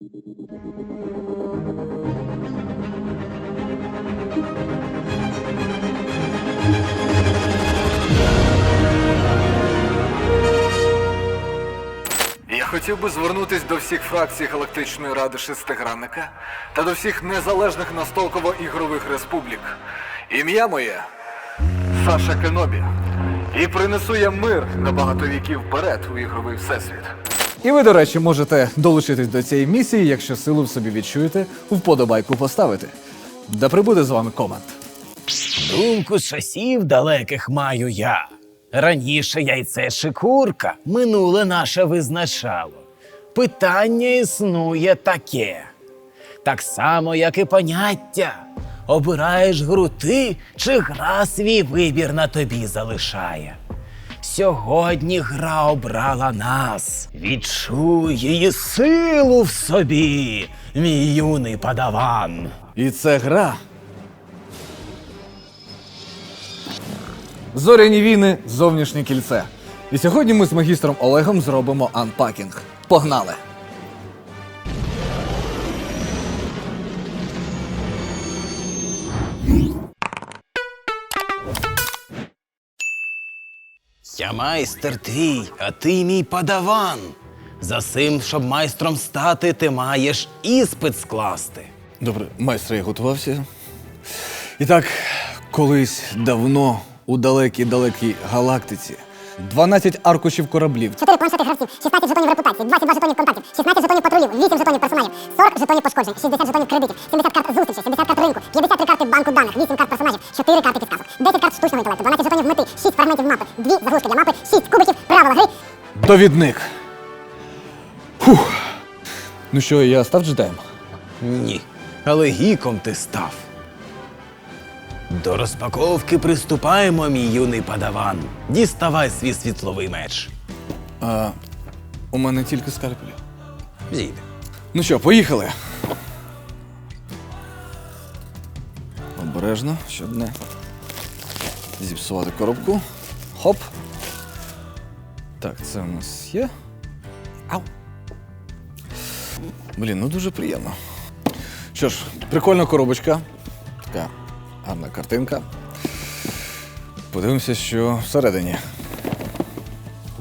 Я хотів би звернутись до всіх фракцій Галактичної Ради Шестигранника та до всіх незалежних настолково-ігрових республік. Ім'я моє Саша Кенобі. І принесу я мир на багато віків вперед у ігровий всесвіт. І ви, до речі, можете долучитись до цієї місії, якщо силу в собі відчуєте, вподобайку поставити. Да прибуде з вами команд. Думку часів далеких маю я. Раніше яйце чи курка минуле наше визначало. Питання існує таке. Так само, як і поняття. Обираєш гру ти, чи гра свій вибір на тобі залишає. Сьогодні гра обрала нас. Відчуй її силу в собі, мій юний падаван. І це гра. Зоряні війни, зовнішнє кільце. І сьогодні ми з магістром Олегом зробимо анпакінг. Погнали! Я майстер твій, а ти мій падаван. За сим, щоб майстром стати, ти маєш іспит скласти. Добре, майстре, я готувався. І так, колись давно у далекій-далекій галактиці 12 аркушів кораблів, 4 планшети гравців, 16 жетонів репутації, 22 жетонів контактів, 16 жетонів патрулів, 8 жетонів персоналів, 40 жетонів пошкоджень, 60 жетонів кредитів, 70 карт зустрічей, 70 карт ринку, 53 карти банку даних, 8 карт персонажів, 4 карти підказок, 10 карт штучного інтелекту, 12 жетонів мети, 6 фрагментів мапи, 2 заглушки для мапи, 6 кубиків, правила гри, довідник. Фух. Ну що, я став джедаєм? Ні, але гіком ти став. До розпаковки приступаємо, мій юний падаван. Діставай свій світловий меч. А, у мене тільки скальпелі. Зійде. Ну що, поїхали. Обережно, щоб не зіпсувати коробку. Хоп. Так, це у нас є. Ау. Блін, ну дуже приємно. Що ж, прикольна коробочка. Така гарна картинка. Подивимося, що всередині.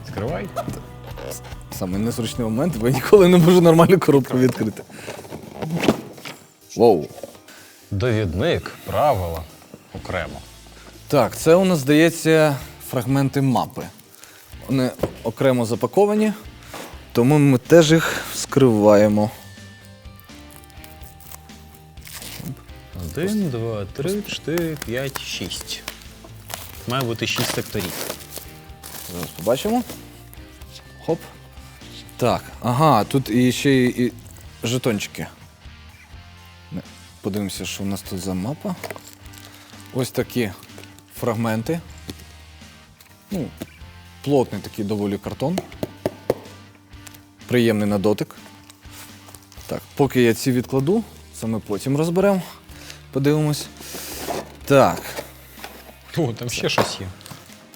Відкривай. Саме незручний момент, бо я ніколи не можу нормальну коробку відкрити. Воу. Довідник, правила окремо. Так, це у нас здається фрагменти мапи. Вони окремо запаковані, тому ми теж їх вскриваємо. Один, два, три, чотири, п'ять, шість. Має бути шість секторів. Зараз побачимо. Хоп. Так, ага, тут і ще і жетончики. Не, Подивимося, що у нас тут за мапа. Ось такі фрагменти. Ну, плотний такий доволі картон. Приємний на дотик. Так, поки я ці відкладу, це ми потім розберемо. Подивимось. Так, О, там ще щось є.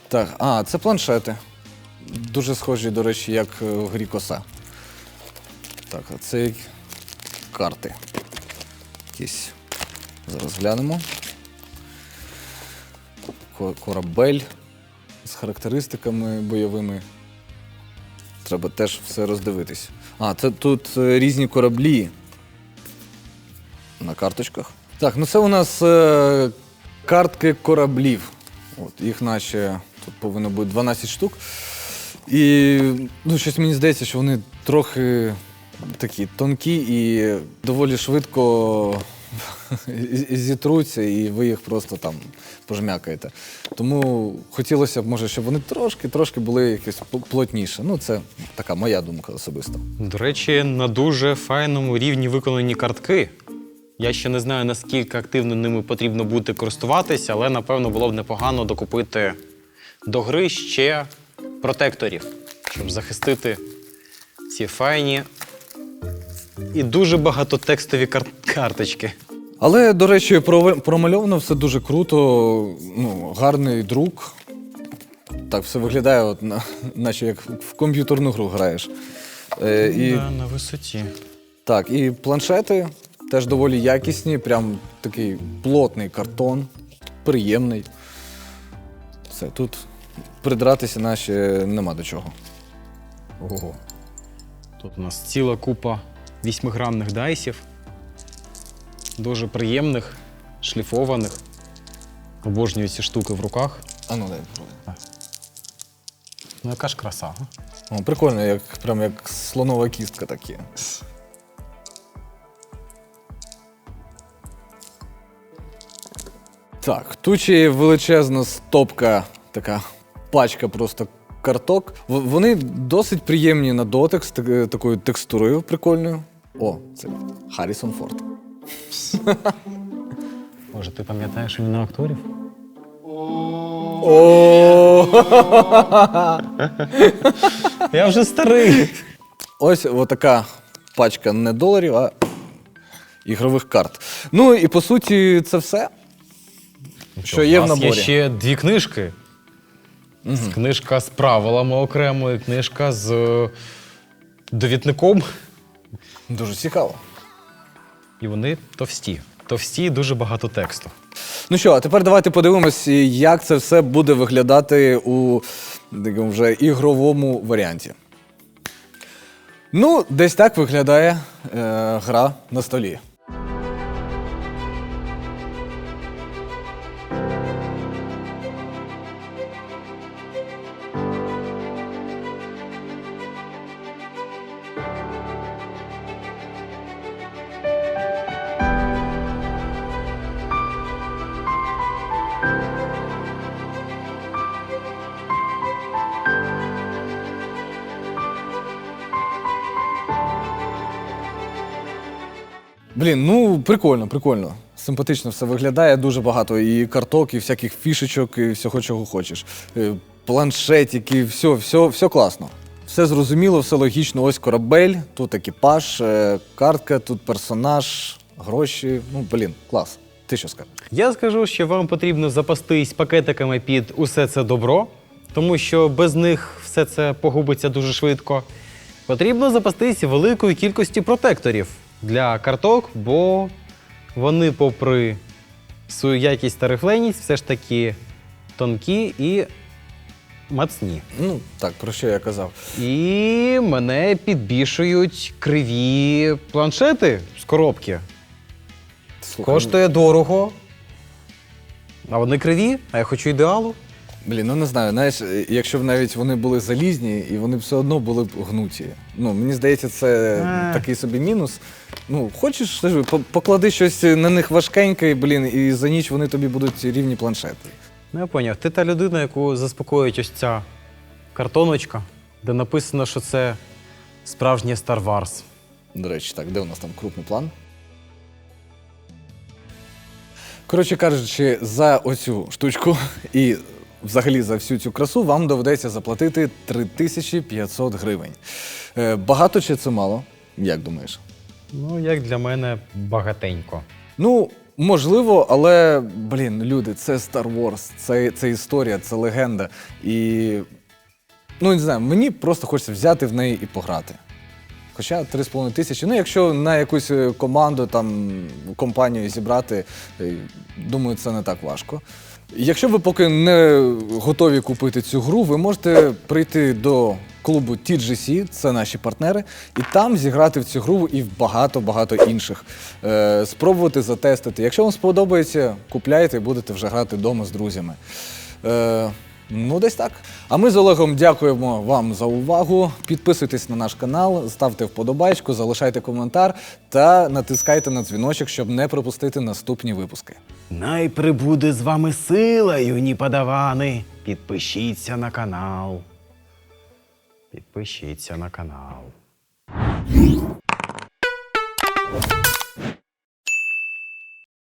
так, а, це планшети. Дуже схожі, до речі, як е, в грі коса. Так, а це карти. Якісь. Зараз глянемо. Корабель з характеристиками бойовими. Треба теж все роздивитись. А, це тут е, різні кораблі на карточках. Так, ну це у нас е, картки кораблів. От, їх наче тут повинно бути 12 штук. І ну, щось мені здається, що вони трохи такі тонкі і доволі швидко зітруться, і ви їх просто там пожмякаєте. Тому хотілося б, може, щоб вони трошки-трошки були якось пл- плотніше. Ну, це така моя думка особиста. До речі, на дуже файному рівні виконані картки. Я ще не знаю, наскільки активно ними потрібно буде користуватися, але напевно було б непогано докупити до гри ще протекторів, щоб захистити ці файні і дуже багатотекстові кар- карточки. Але, до речі, промальовано все дуже круто, ну, гарний друк. Так все виглядає, от, на- наче як в комп'ютерну гру граєш. Е, і Да, на висоті. Так, і планшети теж доволі якісні, прям такий плотний картон, приємний. Все, тут придратися наші нема до чого. Ого. Тут у нас ціла купа вісьмигранних дайсів. Дуже приємних, шліфованих. Обожнюю ці штуки в руках. А ну дай попробуй. Ну, яка ж краса. а? О, прикольно, як, прям як слонова кістка такі. Так, тут є величезна стопка, така пачка просто карток. В- Вони досить приємні на дотик з так- такою текстурою прикольною. О, це Харрісон Форд. Боже, ти пам'ятаєш імена акторів? О! Я вже старий. Ось така пачка не доларів, а ігрових карт. Ну і по суті, це все. Що є У в нас наборі. Є ще дві книжки. Книжка з правилами окремо, і книжка з е, довідником. Дуже цікаво. І вони товсті. Товсті і дуже багато тексту. Ну що, а тепер давайте подивимось, як це все буде виглядати у такому вже ігровому варіанті. Ну, десь так виглядає е, гра на столі. Блін, ну прикольно, прикольно. Симпатично все виглядає, дуже багато і карток, і всяких фішечок, і всього, чого хочеш. Е, Планшетики, все, все, все класно. Все зрозуміло, все логічно. Ось корабель, тут екіпаж, е, картка, тут персонаж, гроші. Ну, блін, клас. Ти що скажеш? Я скажу, що вам потрібно запастись пакетиками під усе це добро, тому що без них все це погубиться дуже швидко. Потрібно запастись великою кількістю протекторів для карток, бо вони, попри свою якість та рифленість, все ж таки тонкі і мацні. Ну, так, про що я казав. І мене підбішують криві планшети з коробки. Слухай, Коштує дорого. А вони криві, а я хочу ідеалу. Блін, ну не знаю, знаєш, е, якщо б навіть вони були залізні, і вони б все одно були б гнуті. Ну, мені здається, це Е. такий собі мінус. Ну, хочеш, скажи, по- поклади щось на них важкеньке, блін, і за ніч вони тобі будуть рівні планшети. Ну, я поняв. Ти та людина, яку заспокоїть ось ця картоночка, де написано, що це справжнє Star Wars. До речі, так, де у нас там крупний план? Коротше кажучи, за оцю штучку і взагалі за всю цю красу вам доведеться заплатити 3500 гривень. Е, багато чи це мало? Як думаєш? Ну, як для мене, багатенько. Ну, можливо, але блін, люди, це Star Wars, це, це історія, це легенда. І ну не знаю, мені просто хочеться взяти в неї і пограти. Хоча 3,5 тисячі. Ну, якщо на якусь е, команду, там, компанію зібрати, е, думаю, це не так важко. Якщо ви поки не готові купити цю гру, ви можете прийти до клубу TGC, це наші партнери, і там зіграти в цю гру і в багато-багато інших. Е, спробувати затестити. Якщо вам сподобається, купляйте і будете вже грати вдома з друзями. Е, Ну, десь так. А ми з Олегом дякуємо вам за увагу. Підписуйтесь на наш канал, ставте вподобайку, залишайте коментар та натискайте на дзвіночок, щоб не пропустити наступні випуски. Най прибуде з вами сила, юні падавани. Підпишіться на канал. Підпишіться на канал.